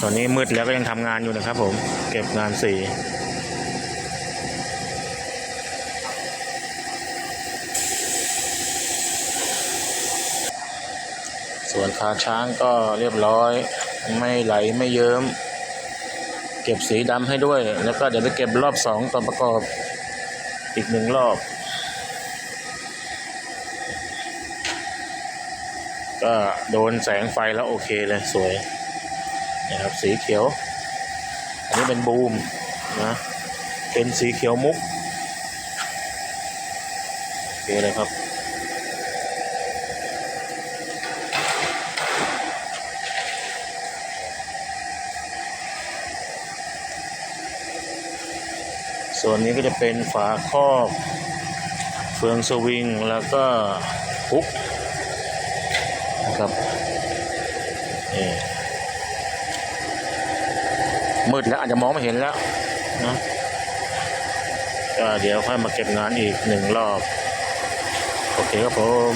ตอนนี้มืดแล้วก็ยังทำงานอยู่นะครับผม เก็บงานสีส่วนขาช้างก็เรียบร้อย ไม่ไหลไม่เยิ้ม เก็บสีดำให้ด้วย แล้วก็เดี๋ยวไปเก็บรอบสองตอนประกอบอีกหนึ่งรอบ ก็โดนแสงไฟแล้วโอเคเลยสวย นะครับสีเขียว อันนี้เป็นบูมนะ เป็นสีเขียวมุกโอเคเลยครับส่วนนี้ก็จะเป็นฝาครอบเฟืองสวิง แล้วก็ฮุกนะครับนี่ มืดแล้วอาจจะมองไม่เห็นแล้วนะก็เดี๋ยวค่อยมาเก็บงานอีกหนึ่งรอบ โอเคครับผม